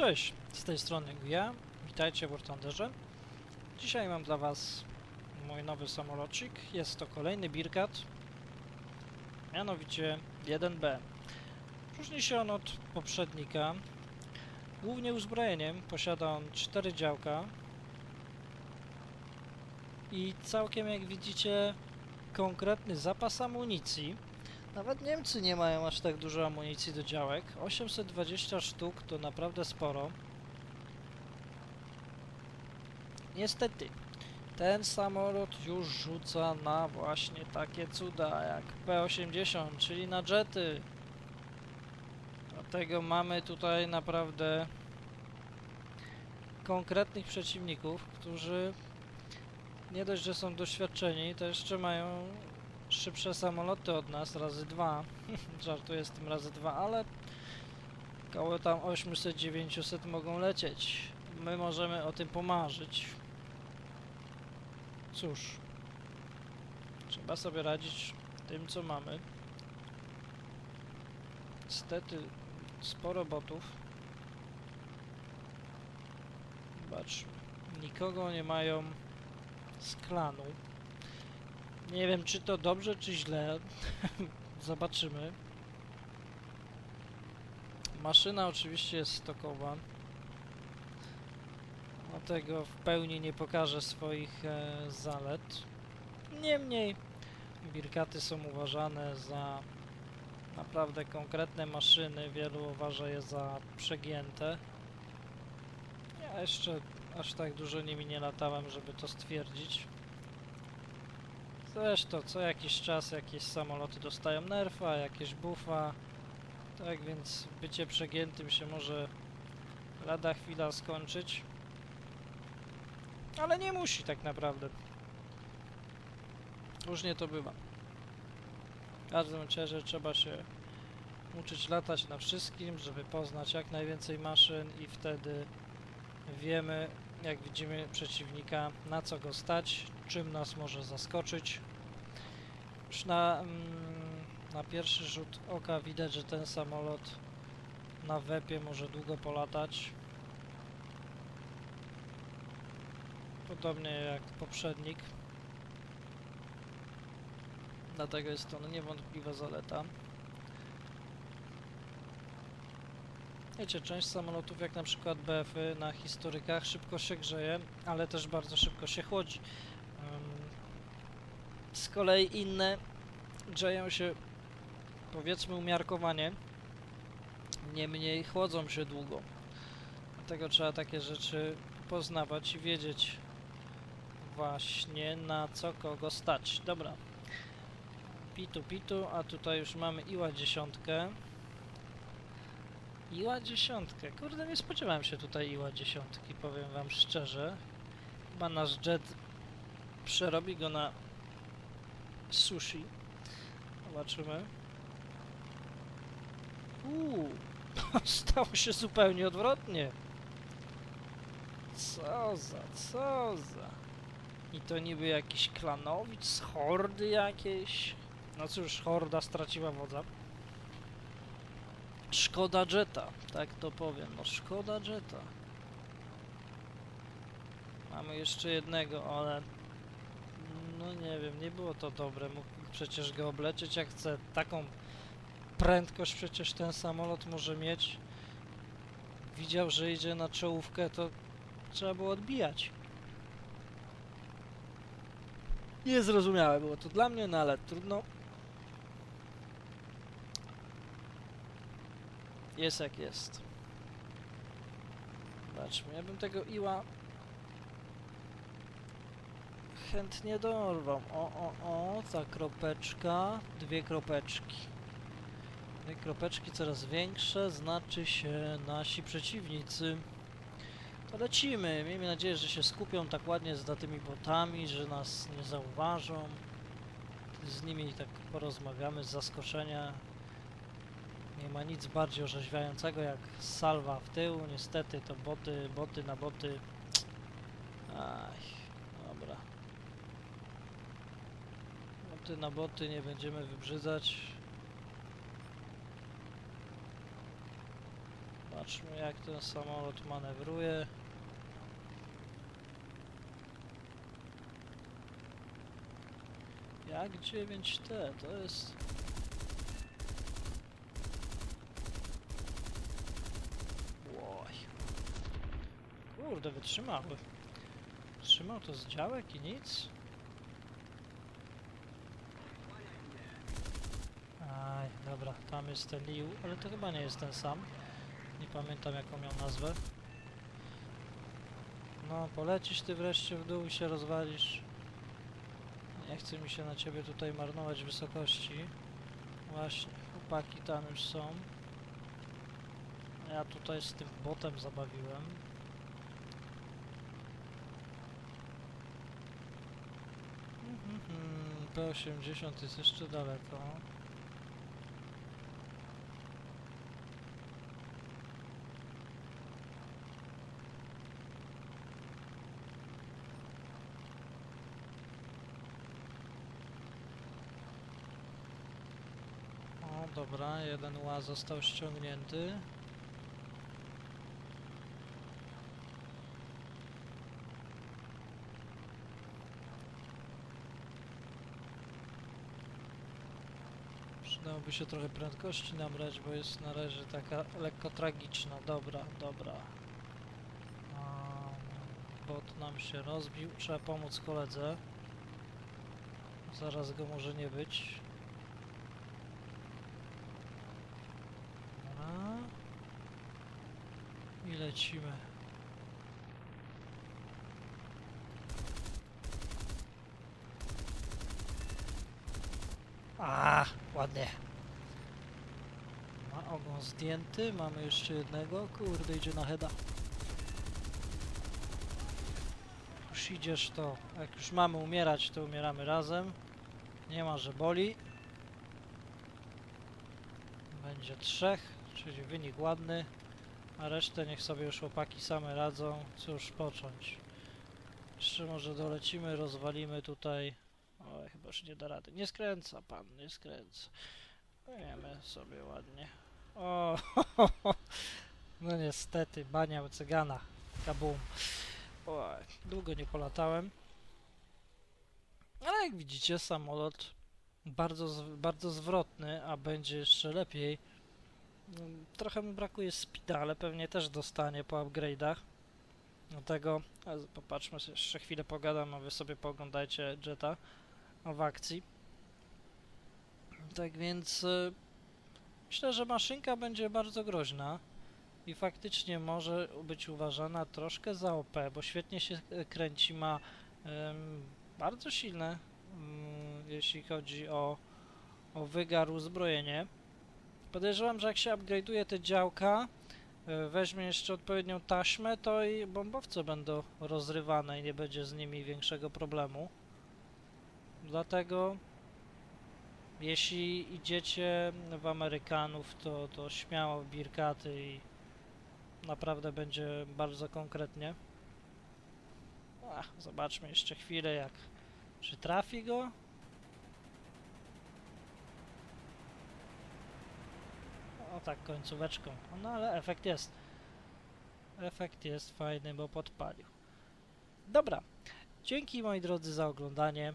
cześć, z tej strony ja, witajcie w. Dzisiaj mam dla was mój nowy samolocik, jest to kolejny Birkat, mianowicie 1B. Różni się on od poprzednika, głównie uzbrojeniem, posiada on 4 działka i całkiem jak widzicie konkretny zapas amunicji. Nawet Niemcy nie mają aż tak dużo amunicji do działek. 820 sztuk to naprawdę sporo. Niestety, ten samolot już rzuca na właśnie takie cuda jak P-80, czyli na jety. Dlatego mamy tutaj naprawdę konkretnych przeciwników, którzy nie dość, że są doświadczeni, to jeszcze mają szybsze samoloty od nas, razy dwa. Żartuję z tym razy dwa, ale koło tam 800-900 mogą lecieć. My możemy o tym pomarzyć. Cóż, trzeba sobie radzić tym, co mamy. Niestety, sporo botów. Zobaczmy, nikogo nie mają z klanu. Nie wiem, czy to dobrze, czy źle. Zobaczymy. Maszyna oczywiście jest stokowa. Dlatego w pełni nie pokażę swoich e, zalet. Niemniej, Birkaty są uważane za naprawdę konkretne maszyny. Wielu uważa je za przegięte. Ja jeszcze aż tak dużo nimi nie latałem, żeby to stwierdzić. Zresztą co jakiś czas jakieś samoloty dostają nerfa, jakieś buffa. Tak więc bycie przegiętym się może lada chwila skończyć. Ale nie musi tak naprawdę. Różnie to bywa. W każdym razie trzeba się uczyć latać na wszystkim, żeby poznać jak najwięcej maszyn i wtedy wiemy, jak widzimy przeciwnika, na co go stać, czym nas może zaskoczyć. Już na, mm, na pierwszy rzut oka widać, że ten samolot na wepie może długo polatać. Podobnie jak poprzednik. Dlatego jest to niewątpliwa zaleta. Wiecie, część samolotów, jak na przykład BF-y na historykach, szybko się grzeje, ale też bardzo szybko się chłodzi. Z kolei inne grzeją się, powiedzmy, umiarkowanie, niemniej chłodzą się długo. Dlatego trzeba takie rzeczy poznawać i wiedzieć właśnie na co kogo stać. Dobra. Pitu, pitu, a tutaj już mamy Iła dziesiątkę. Iła dziesiątkę. Kurde, nie spodziewałem się tutaj Iła dziesiątki, powiem wam szczerze. Chyba nasz jet przerobi go na sushi. Zobaczymy. Uuu, stało się zupełnie odwrotnie. Co za, co za. I to niby jakiś klanowic z hordy jakiejś. No cóż, horda straciła wodza. Szkoda Jetta, tak to powiem. No szkoda Jetta. Mamy jeszcze jednego, ale no nie wiem, nie było to dobre. Mógł przecież go oblecieć jak chce. Taką prędkość przecież ten samolot może mieć. Widział, że idzie na czołówkę, to trzeba było odbijać. Niezrozumiałe było to dla mnie, no ale trudno. Jest jak jest. Zobaczmy, ja bym tego iła chętnie dorwał. O, o, o, ta kropeczka, dwie kropeczki. Dwie kropeczki coraz większe, znaczy się nasi przeciwnicy. To lecimy. Miejmy nadzieję, że się skupią tak ładnie z tymi botami, że nas nie zauważą. Z nimi tak porozmawiamy z zaskoczenia. Nie ma nic bardziej orzeźwiającego jak salwa w tył. Niestety to boty, boty na boty. Aj, dobra. Boty na boty nie będziemy wybrzydzać. Zobaczmy jak ten samolot manewruje. Jak 9T, to jest... Kurde, wytrzymały. Trzymał to z działek i nic? Aj, dobra, tam jest ten Liu, ale to chyba nie jest ten sam. Nie pamiętam jaką miał nazwę. No, polecisz ty wreszcie w dół i się rozwalisz. Nie chce mi się na ciebie tutaj marnować wysokości. Właśnie, chłopaki tam już są. Ja tutaj z tym botem zabawiłem. P80 jest jeszcze daleko. O, dobra, jeden łaz został ściągnięty. Przydałoby się trochę prędkości nabrać, bo jest na razie taka lekko tragiczna. Dobra, dobra. Bot nam się rozbił. Trzeba pomóc koledze. Zaraz go może nie być. Dobra. I lecimy. A, ładnie. Ma ogon zdjęty, mamy jeszcze jednego. Kurde, idzie na heada. Już idziesz to. Jak już mamy umierać, to umieramy razem. Nie ma, że boli. Będzie trzech, czyli wynik ładny. A resztę niech sobie już chłopaki same radzą. Cóż począć. Jeszcze może dolecimy, rozwalimy tutaj. Oj, chyba już nie da rady. Nie skręca pan, nie skręca. Wiemy sobie ładnie. O, no niestety, bania u cygana. Kabum. Oj, długo nie polatałem. Ale jak widzicie, samolot bardzo, bardzo zwrotny, a będzie jeszcze lepiej. Mm, Trochę mu brakuje speeda, ale pewnie też dostanie po upgrade'ach. Dlatego, popatrzmy, jeszcze chwilę pogadam, a wy sobie pooglądajcie Jetta w akcji. Tak więc y, myślę, że maszynka będzie bardzo groźna i faktycznie może być uważana troszkę za OP, bo świetnie się e, kręci, ma em, bardzo silne, mm, jeśli chodzi o, o wygar, uzbrojenie. Podejrzewam, że jak się upgrade'uje te działka, e, weźmie jeszcze odpowiednią taśmę, to i bombowce będą rozrywane i nie będzie z nimi większego problemu. Dlatego jeśli idziecie w Amerykanów, to, to śmiało w Birkaty i naprawdę będzie bardzo konkretnie. Ach, zobaczmy jeszcze chwilę jak czy trafi go? O tak, końcóweczką. No ale efekt jest. Efekt jest fajny, bo podpalił. Dobra. Dzięki moi drodzy za oglądanie.